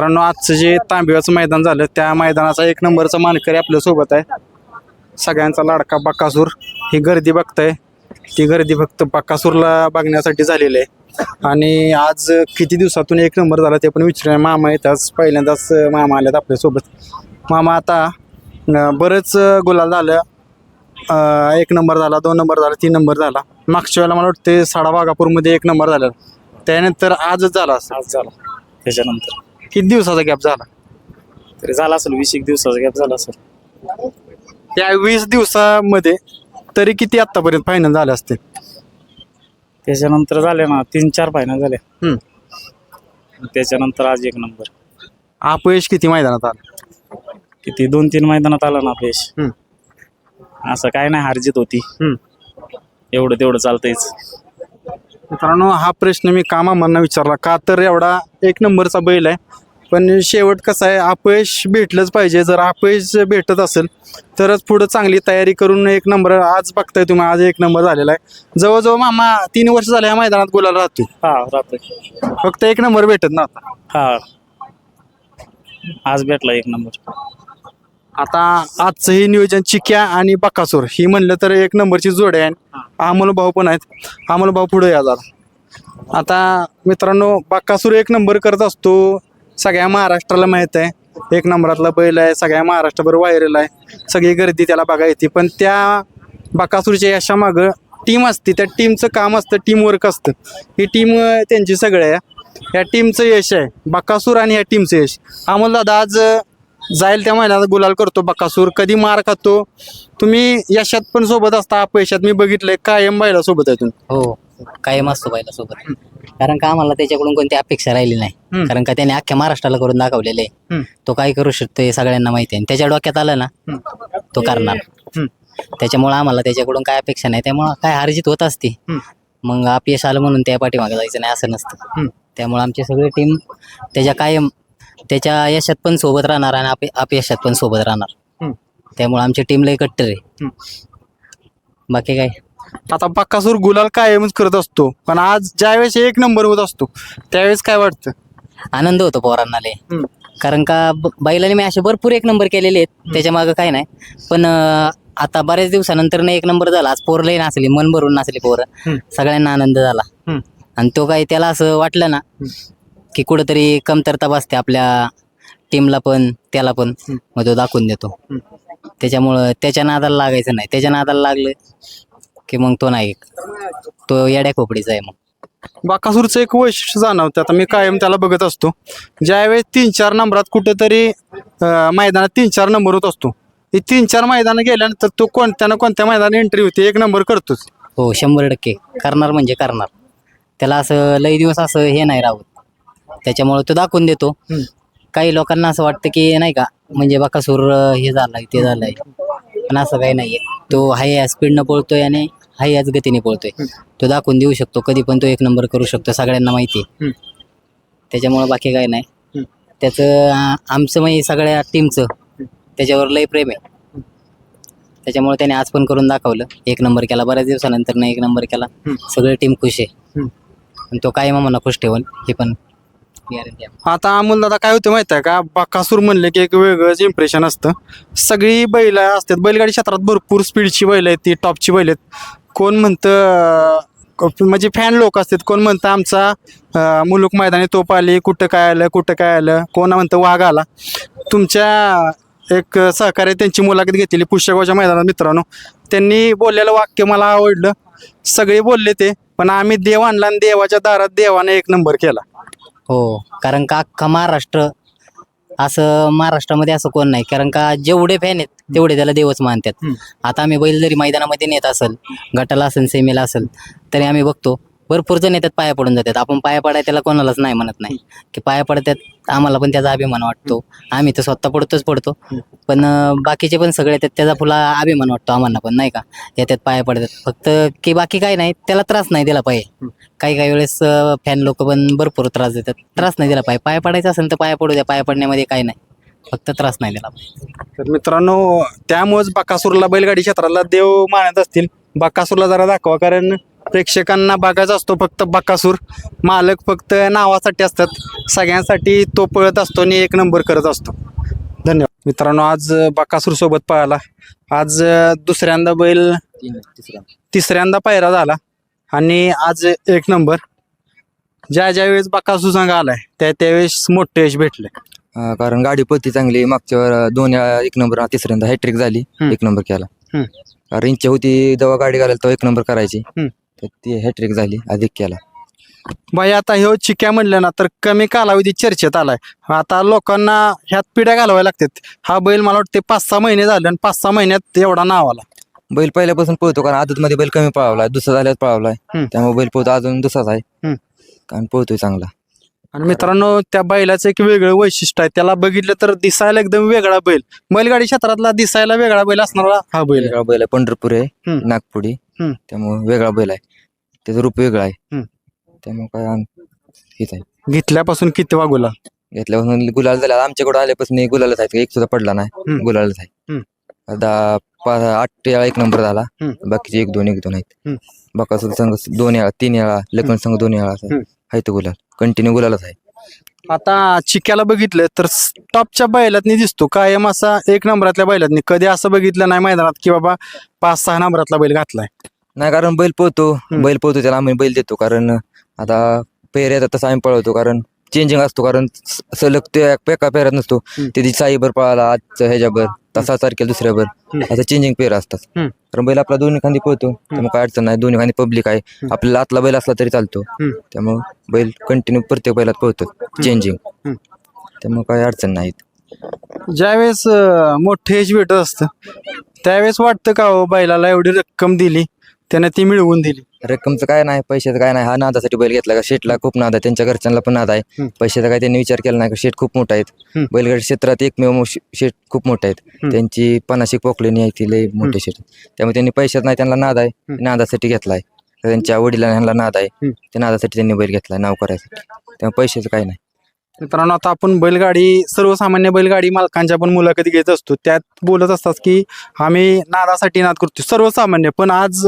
मित्रांनो आजचं जे तांबिवाचं मैदान झालं त्या मैदानाचा एक नंबरचा मानकरी आपल्यासोबत आहे. सगळ्यांचा लाडका बक्कासूर ही गर्दी बघताय. ती गर्दी फक्त बक्कासूरला बघण्यासाठी झालेली आहे. आणि आज किती दिवसातून एक नंबर झाला ते पण विचारूया मामा आहेत आज पहिल्यांदाच मामा आल्यात आपल्यासोबत मामा आता बरंच गुलाल झालं. एक नंबर झाला दोन नंबर झाला तीन नंबर झाला. मागच्या वेळेला मला वाटते साडा वाघापूरमध्ये एक नंबर झाला त्यानंतर आजच झाला आज झाला. त्याच्यानंतर. किती दिवसाचा गॅप झाला? तरी झाला असेल वीस एक दिवसाचा गॅप झाला असेल. त्या वीस दिवसामध्ये तरी किती आतापर्यंत फायनल झाले असते त्याच्यानंतर झाले ना तीन चार फायनल झाले. हम्म. त्याच्यानंतर आज एक नंबर अपयश किती मैदानात आलं? किती? दोन तीन मैदानात आला ना अपयश. हम्म. असं काय नाही हारजीत होती. हम्म. एवढं तेवढं चालतंयच. मित्रांनो हा प्रश्न मी कामामांना विचारला. का तर एवढा एक नंबरचा बैल आहे. पण शेवट कसं आहे अपयश भेटलंच पाहिजे. जर अपयश भेटत असेल तरच पुढं चांगली तयारी करून एक नंबर आज बघताय तुम्ही आज एक नंबर झालेला आहे. जवळजवळ मामा तीन वर्ष झाले या मैदानात गुलाल राहतो हा राहतोय. फक्त एक नंबर भेटत ना आता हा. आज भेटला एक नंबर. आता आजचं हे नियोजन चिक्या आणि बकासूर ही म्हणलं तर एक नंबरची जोड आहे अमोल भाऊ पण आहेत. अमोल भाऊ पुढे या जरा. आता मित्रांनो बकासूर एक नंबर करत असतो. सगळ्या महाराष्ट्राला माहीत आहे. एक नंबरातला बैल आहे सगळ्या महाराष्ट्रभर व्हायरल आहे. सगळी गर्दी त्याला बघा येते. पण त्या बकासूरच्या यशामागं टीम असते. त्या टीमचं काम असतं टीम वर्क असतं. ही टीम त्यांची सगळं आहे. या टीमचं यश आहे. बकासूर आणि या टीमचं यश. अमोल दादा आज जाईल त्या महिन्यात गुलाल करतो बकासूर. कधी मार खातो? तुम्ही यशात पण सोबत असता. अपयशात मी बघितलंय. कायम बायला सोबत आहे तुम्ही. हो. कायम असतो बायला सोबत कारण का आम्हाला त्याच्याकडून कोणती अपेक्षा राहिली. नाही कारण का त्याने अख्ख्या महाराष्ट्राला करून दाखवलेले. तो काय करू शकतो हे सगळ्यांना माहिती आहे त्याच्या डोक्यात आलं ना तो करणार. त्याच्यामुळे आम्हाला त्याच्याकडून काय अपेक्षा नाही त्यामुळे काय हारजीत होत असते. मग अपयश आलं म्हणून त्या पाठीमागे जायचं नाही असं नसतं. त्यामुळे आमची सगळी टीम त्याच्या कायम त्याच्या यशात पण सोबत राहणार आणि अपय- अपयशात पण सोबत राहणार. त्यामुळे आमची टीम लई कट्टर आहे. बाकी काय आता बक्कासूर गुलाल कायमच करत असतो. पण आज ज्यावेळेस एक नंबर होत असतो त्यावेळेस काय वाटतं? आनंद होतो पोरांना लय. हम्म. कारण का ब- बैलाने मी असे भरपूर एक नंबर केलेले आहेत. त्याच्या मागं काय नाही. पण अं, आता बऱ्याच दिवसानंतर एक नंबर झाला. आज पोरलंही नाचली मन भरून नाचली पोरं. हम्म. सगळ्यांना आनंद झाला. हम्म. आणि तो काही त्याला असं वाटलं ना की कुठंतरी कमतरता बसते आपल्या टीमला पण त्याला पण. हम्म. मग तो दाखवून देतो. हम्म. त्याच्यामुळं त्याच्या नादाला लागायचं नाही. त्याच्या नादाला लागलं की मग तो नाही. तो येड्या खोपडीचा आहे मग. बकासूरचं एक वैशिष्ट्य जाणवतं. आता मी कायम त्याला बघत असतो. ज्यावेळेस तीन चार नंबरात कुठेतरी मैदानात तीन चार नंबर होत असतो. हे तीन चार मैदानं गेल्यानंतर तो कोणत्या ना कोणत्या मैदानात एंट्री होते एक नंबर करतोच. हो शंभर टक्के. करणार म्हणजे करणार. त्याला असं लई दिवस असं हे नाही राहत. त्याच्यामुळे तो दाखवून देतो. काही लोकांना असं वाटतं की नाही का म्हणजे बकासूर हे झालाय ते झालंय. पण असं काही नाहीये. तो हाय स्पीडनं पळतोय आणि हाय याच गतीने पळतोय. तो दाखवून देऊ शकतो. कधी पण तो एक नंबर करू शकतो. सगळ्यांना माहिती आहे. त्याच्यामुळे बाकी काही नाही. त्याचं आमचं म्हणजे सगळ्या टीमचं त्याच्यावर लय प्रेम आहे. त्याच्यामुळे त्याने आज पण करून दाखवलं. एक नंबर केला. बऱ्याच दिवसानंतर ना एक नंबर केला. सगळी टीम खुश आहे. हम्म. आणि तो कायम आम्हाला खुश ठेवल. हे पण guarantee आहे. आता अमोल दादा काय होतं माहिती आहे का? बकासूर म्हणले की एक वेगळंच इम्प्रेशन असतं. सगळी बैल असतात. बैलगाडी क्षेत्रात भरपूर स्पीडची बैल आहेत. ती टॉपची बैल आहेत. कोण म्हणतं म्हणजे फॅन लोक असतात कोण म्हणतं आमचा अं, मुलुक मैदानी तोप आली कुठं काय आलं कुठं काय आलं कोण म्हणतं वाघ आला. तुमच्या एक सहकार्य त्यांची मुलाखत घेतलेली पुष्यगावच्या मैदानात मित्रांनो. त्यांनी बोललेलं वाक्य मला आवडलं. सगळे बोलले ते पण आम्ही देव आणला आणि देवाच्या दारात देवाने एक नंबर केला. हो कारण का अख्खा महाराष्ट्र असं महाराष्ट्रामध्ये असं कोण नाही. कारण का जेवढे फॅन आहेत तेवढे त्याला देवच मानतात. आता आम्ही बैल जरी मैदानामध्ये नेत असेल गटाला असेल सेमीला असेल तरी आम्ही बघतो भरपूर जण येतात पाया पडून जातात. आपण पाया पडाय त्याला कोणालाच नाही म्हणत नाही. की पाया पडतात आम्हाला पण त्याचा अभिमान वाटतो. आम्ही तर स्वतः पडतोच पडतो. पण बाकीचे पण सगळे येतात त्याचा फुला अभिमान वाटतो आम्हाला पण नाही का? येतात पाया पडतात. फक्त की बाकी काय नाही त्याला त्रास नाही दिला पाहिजे. काही काही वेळेस फॅन लोक पण भरपूर त्रास देतात. त्रास नाही दिला पाहिजे. पाया पडायचं असेल तर पाया पडू द्या पाया पडण्यामध्ये काही नाही. फक्त त्रास नाही दिला पाहिजे. तर मित्रांनो त्यामुळेच बकासूरला बैलगाडी क्षेत्राला देव मानत असतील. बाकासूरला जरा दाखवा कारण प्रेक्षकांना बघायचा असतो फक्त बाकासूर. मालक फक्त नावासाठी असतात. सगळ्यांसाठी तो पळत असतो आणि एक नंबर करत असतो. धन्यवाद. मित्रांनो आज बाकासूर सोबत पळाला. आज दुसऱ्यांदा बैल तिसऱ्यांदा पायरा झाला आणि आज एक नंबर. ज्या ज्या वेळेस बाकासूर संघ आलाय त्या त्यावेळेस मोठे यश भेटले. अं, कारण गाडी पळती चांगली. मागच्या वेळा दोन वेळा एक नंबर तिसऱ्यांदा हॅट्रिक झाली. हम्म. एक नंबर केला. हम्म. कारण इच्छा होती जेव्हा गाडी घालायला तेव्हा एक नंबर करायची. हम्म. तर ती हॅट्रिक झाली अधिक केला. बाई आता ह्यो चिक्या म्हणलं ना तर कमी कालावधीत चर्चेत आलाय. आता लोकांना ह्यात पिढ्या घालवायला लागतात. हा बैल मला वाटते पाच सहा महिने झाले आणि पाच सहा महिन्यात एवढा नाव आला. बैल पहिल्यापासून पळतो कारण आदत मध्ये बैल कमी पळावलाय दुसरा झाल्यावर पळावलाय. हम्म. त्यामुळे बैल पळतो अजून दुसराच आहे. हम्म. कारण पळतोय चांगला. आणि मित्रांनो त्या बैलाचं एक वेगळं वैशिष्ट्य आहे. त्याला बघितलं तर दिसायला एकदम वेगळा बैल. बैलगाडी क्षेत्रातला दिसायला वेगळा बैल असणारा हा बैल आहे. वेगळा बैल आहे. पंढरपूर आहे हम्म. नागपुडी. हम्म. त्यामुळे वेगळा बैल आहे. त्याचं रूप वेगळं आहे. त्यामुळे काय आम- हेच आहे. घेतल्यापासून किती वागुला घेतल्यापासून गुलाल झाला. आमच्याकडे आल्यापासून गुलालच आहे एक सुद्धा पडला नाही. हम्म. गुलालच आहे. दहा पाच आठ वेळा एक नंबर झाला. हम्म. बाकीचे एक दोन एक दोन आहेत. हम्म. बकासूर संघ दोन वेळा तीन वेळा लग्न संघ दोन वेळा असं हम्म. आहे तो गुलाल. कंटिन्यू गुलालच आहे. आता चिक्याला बघितलं तर टॉपच्या बैलातनी दिसतो. कायम असा एक नंबरातल्या बैलातनी. कधी असं बघितलं नाही मैदानात की बाबा पाच सहा नंबरातला बैल घातलाय. नाही कारण बैल पोहतो. बैल पोहतो त्याला आम्ही बैल देतो. कारण आता पेर येतात तसं आम्ही पळवतो. कारण चेंजिंग असतो कारण सलग ते एका पेऱ्यात नसतो. त्याची साईबर पळाला आज ह्याच्यावर तसा तारखेला दुसऱ्यावर. हम्म. असं चेंजिंग पेर असतात. कारण बैल आपला दोन्ही खांदी पळतो. त्यामुळे काय अडचण नाही दोन्ही खांदी पब्लिक आहे. आपल्याला आतला बैल असला तरी चालतो. त्यामुळे बैल कंटिन्यू प्रत्येक बैलात पळतो. चेंजिंग. त्यामुळे काही अडचण नाही ज्यावेळेस मोठे यश भेटत असतं त्यावेळेस वाटतं का हो बैलाला एवढी रक्कम दिली त्याने ती मिळवून दिली. रक्कमचं काय नाही पैशाचं काय नाही. हा नादासाठी बैल घेतला का? शेटला खूप नाद आहे त्यांच्या घरच्यांना पण नाद आहे. पैशाचा काय त्यांनी विचार केला नाही का? शेट खूप मोठा आहेत. बैलगाडी क्षेत्रात एकमेव शेट खूप मोठे आहेत. त्यांची पन्नाशी पोकलेनी आहे ती लय मोठे शेट त्यामुळे त्यांनी पैशात नाही त्यांना नाद आहे. नादासाठी घेतलाय त्यांच्या वडिलांना ह्यांना नाद आहे. त्या नादासाठी त्यांनी बैल घेतलाय नाव करायसाठी त्यामुळे पैशाचं काय नाही. मित्रांनो आता आपण बैलगाडी सर्वसामान्य बैलगाडी मालकांच्या पण मुलाखती घेत असतो. त्यात बोलत असतात की आम्ही नादासाठी नाद करतो सर्वसामान्य. पण आज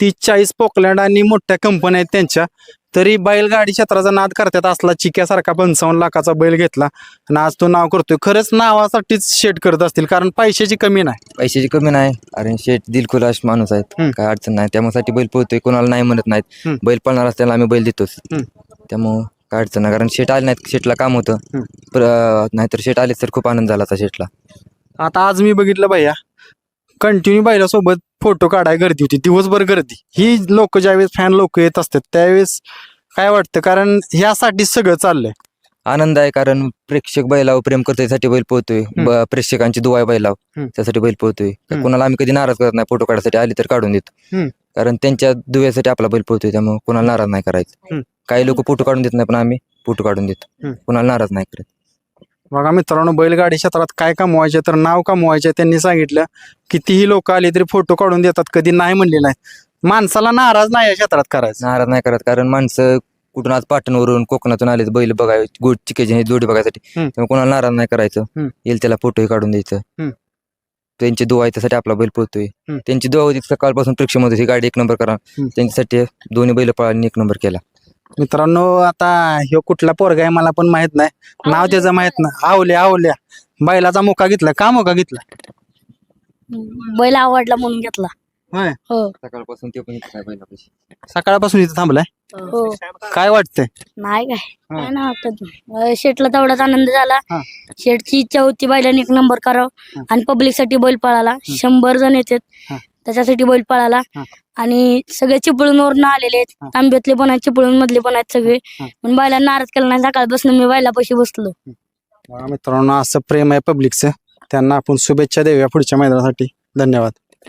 तीस चाळीस पोकलँड आणि मोठ्या कंपन्या आहेत त्यांच्या. तरी बैलगाडी क्षेत्राचा नाद करतात असला चिक्यासारखा पंचावन्न लाखाचा बैल घेतला. आणि आज तो नाव करतोय. खरंच नावासाठीच शेट करत असतील कारण पैशाची कमी नाही. पैशाची कमी नाही. अरे शेट दिलखुलास माणूस आहेत. हम्म. काय अडचण नाही. त्यामुळे बैल पोहतोय कोणाला नाही म्हणत नाहीत. हम्म. बैल पळणार असल्याला आम्ही बैल देतोच. हम्म. त्यामुळं काय अडचण नाही. कारण शेट आले नाहीत. शेटला काम होतं. हम्म. पर- नाहीतर शेट आले तर खूप आनंद झाला होता शेटला. आता आज मी बघितलं भैया. कंटिन्यू बैलासोबत फोटो काढाय गर्दी होती दिवसभर गर्दी ही लोक ज्यावेळेस फॅन लोक येत असतात त्यावेळेस काय वाटतं कारण ह्यासाठीच सगळं चाललंय आनंद आहे कारण प्रेक्षक बैलावर प्रेम करतो त्यासाठी बैल पोहतोय ब- प्रेक्षकांची दुवा आहे बैलाव हम्म. त्यासाठी बैल पोहतोय हम्म. कोणाला आम्ही कधी नाराज करत नाही फोटो काढायसाठी आली तर काढून देतो हम्म. कारण त्यांच्या दुव्यासाठी आपला बैल पोहतोय त्यामुळे कोणाला नाराज नाही करायचं हम्म. काही लोक फोटो काढून देत नाही पण आम्ही फोटो काढून देतो हम्म. कोणाला नाराज नाही करत बघा मित्रांनो बैलगाडी क्षेत्रात काय कमवायचे तर नाव कमवायचे त्यांनी सांगितलं कितीही लोक आली तरी फोटो काढून देतात कधी नाही म्हणले नाही माणसाला नाराज नाही या क्षेत्रात करायचं नाराज नाही करत कारण माणसं कुठून आज पाटणवरून कोकणातून आले बैल बघाय गोड चिकेची जोडी बघायसाठी हम्म. त्यामुळे कोणाला नाराज नाही करायचं हम्म. येईल त्याला फोटोही काढून द्यायचं. त्यांची दुवा आहे त्यासाठी आपला बैल पोहतोय हम्म. त्यांची दुवा होती सकाळपासून प्रेक्षमध्ये ही गाडी एक नंबर करा हम्म. त्यांच्यासाठी दोन्ही बैल पळाली एक नंबर केला मित्रांनो आता ह्यो कुठला पोरगा आहे मला पण माहीत नाही. नाव त्याचं माहीत नाही. आवल्या आवल्या. बैलाचा मुका घेतला. का मुका घेतला? बैल आवडला म्हणून घेतला. होय. हो. सकाळपासून ते पण इथं आहे बैलापाशी. सकाळपासून इथं थांबलाय? हो. काय वाटतंय? नाही काय. हा. काय ना वाटत शेटला तेवढाच आनंद झाला. हा. शेटची इच्छा होती बैलाने एक नंबर करावं हा. आणि पब्लिकसाठी बैल पळाला. शंभर जण येतात. हा. त्याच्यासाठी बैल पळाला. हा. आणि सगळे चिपळूणवरून आलेले आहेत. तांब्यातले पण आहेत चिपळूण मधले पण आहेत सगळे. हा. पण बैलांना नाराज केला नाही सकाळपासून मी बैलापाशी बसलो. बघा मित्रांनो असं प्रेम आहे पब्लिकचं त्यांना आपण शुभेच्छा देऊया पुढच्या मैदानासाठी. धन्यवाद.